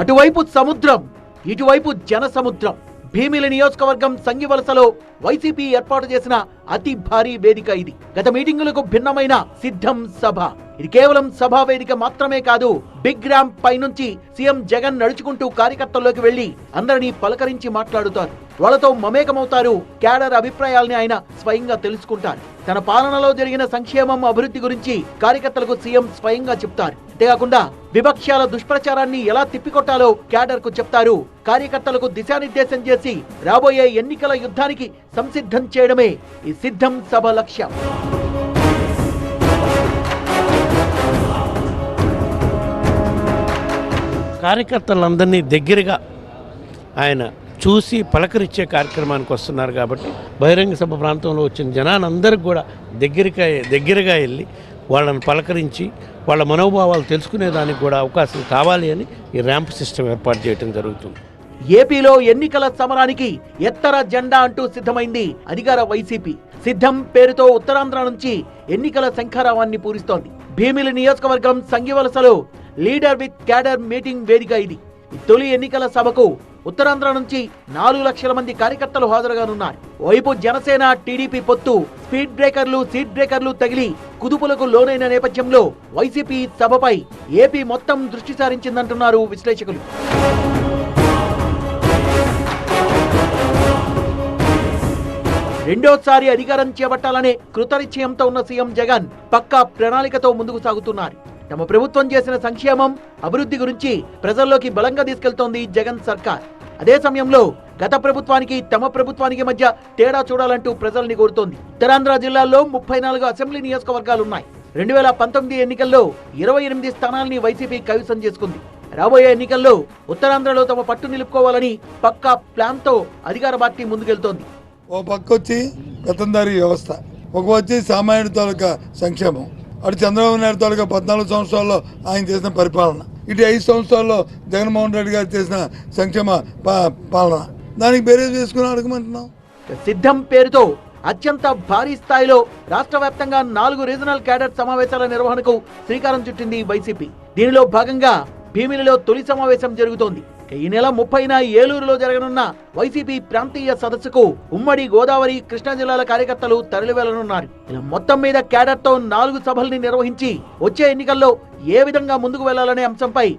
అటువైపు సముద్రం ఇటువైపు జన సముద్రం భీమిలి నియోజకవర్గం సంగివలసలో వైసీపీ ఏర్పాటు చేసిన అతి భారీ వేదిక ఇది. గత మీటింగులకు భిన్నమైన సిద్ధం సభ. ఇది కేవలం సభా వేదిక మాత్రమే కాదు బిగ్ ర్యాంప్ పైనుంచి సీఎం జగన్ నడుచుకుంటూ కార్యకర్తల్లోకి వెళ్ళి అందరినీ పలకరించి మాట్లాడుతారు. వాళ్ళతో మమేకమవుతారు క్యాడర్ అభిప్రాయాల్ని ఆయన స్వయంగా తెలుసుకుంటారు. తన పాలనలో జరిగిన సంక్షేమం అభివృద్ధి గురించి కార్యకర్తలకు సీఎం స్వయంగా చెప్తారు. అంతేకాకుండా విపక్షాల దుష్ప్రచారాన్ని ఎలా తిప్పికొట్టాలో క్యాడర్కు చెప్తారు. కార్యకర్తలకు దిశానిర్దేశం చేసి రాబోయే ఎన్నికల యుద్ధానికి సంసిద్ధం చేయడమే ఈ సిద్ధం సభ లక్ష్యం. కార్యకర్తలందరినీ దగ్గరగా ఆయన చూసి పలకరించే కార్యక్రమానికి వస్తున్నారు కాబట్టి బహిరంగ సభ ప్రాంతంలో వచ్చిన జనానందరికి కూడా దగ్గరగా దగ్గరగా వెళ్ళి వాళ్ళని పలకరించి వాళ్ళ మనోభావాలు తెలుసుకునేదానికి కూడా అవకాశం కావాలి అని ఈ ర్యాంప్ సిస్టమ్ ఏర్పాటు చేయడం జరుగుతుంది. ఏపీలో ఎన్నికల సమరానికి ఎత్తర జెండా అంటూ సిద్ధమైంది అధికార వైసీపీ. సిద్ధం పేరుతో ఉత్తరాంధ్ర నుంచి ఎన్నికల శంఖారావాన్ని పూరిస్తోంది. భీమిలి నియోజకవర్గం సంగివలసలో లీడర్ విత్ క్యాడర్ మీటింగ్ వేదిక ఇది. తొలి ఎన్నికల సభకు ఉత్తరాంధ్ర నుంచి నాలుగు లక్షల మంది కార్యకర్తలు హాజరుగానున్నారు. వైపు జనసేన టీడీపీ పొత్తు స్పీడ్ బ్రేకర్లు సీట్ బ్రేకర్లు తగిలి కుదుపులకు లోనైన నేపథ్యంలో వైసీపీ సభపై ఏపీ మొత్తం దృష్టి సారించిందంటున్నారు విశ్లేషకులు. రెండోసారి అధికారం చేపట్టాలనే కృతనిశ్చయంతో ఉన్న సీఎం జగన్ పక్కా ప్రణాళికతో ముందుకు సాగుతున్నారు. తమ ప్రభుత్వం చేసిన సంక్షేమం అభివృద్ధి గురించి ప్రజల్లోకి బలంగా తీసుకెళ్తోంది జగన్ సర్కార్. అదే సమయంలో గత ప్రభుత్వానికి తమ ప్రభుత్వానికి మధ్య తేడా చూడాలంటూ ప్రజల్ని కోరుతోంది. ఉత్తరాంధ్ర జిల్లాల్లో ముప్పై నాలుగు అసెంబ్లీ నియోజకవర్గాలున్నాయి. రెండు వేల పంతొమ్మిది ఎన్నికల్లో ఇరవై ఎనిమిది స్థానాల్ని వైసీపీ కైవసం చేసుకుంది. రాబోయే ఎన్నికల్లో ఉత్తరాంధ్రలో తమ పట్టు నిలుపుకోవాలని పక్కా ప్లాన్తో అధికార పార్టీ ముందుకెళ్తోంది. ఓ పక్క వచ్చి పెత్తందారీ వ్యవస్థ ఒక వచ్చి సామాన్యుడి తాలూకా సంక్షేమం. అటు చంద్రబాబు నాయుడు తాలూకా పద్నాలుగు సంవత్సరాల్లో ఆయన చేసిన పరిపాలన. ఇటు ఐదు సంవత్సరాల్లో జగన్మోహన్ రెడ్డి గారు చేసిన సంక్షేమ పాలన. దానికి బేరేజ్ వేసుకుని అడగమంటున్నాం సిద్ధం పేరుతో అత్యంత భారీ స్థాయిలో రాష్ట్ర వ్యాప్తంగా నాలుగు రీజనల్ క్యాడర్ సమావేశాల నిర్వహణకు శ్రీకారం చుట్టింది వైసీపీ. దీనిలో భాగంగా భీమిలిలో తొలి సమావేశం జరుగుతోంది. ఈ నెల ముప్పైన ఏలూరులో జరగనున్న వైసీపీ ప్రాంతీయ సదస్సుకు ఉమ్మడి గోదావరి కృష్ణా జిల్లాల కార్యకర్తలు తరలివెళ్ళనున్నారు. ఇలా మొత్తం మీద క్యాడర్తో నాలుగు సభల్ని నిర్వహించి వచ్చే ఎన్నికల్లో ఏ విధంగా ముందుకు వెళ్ళాలనే అంశంపై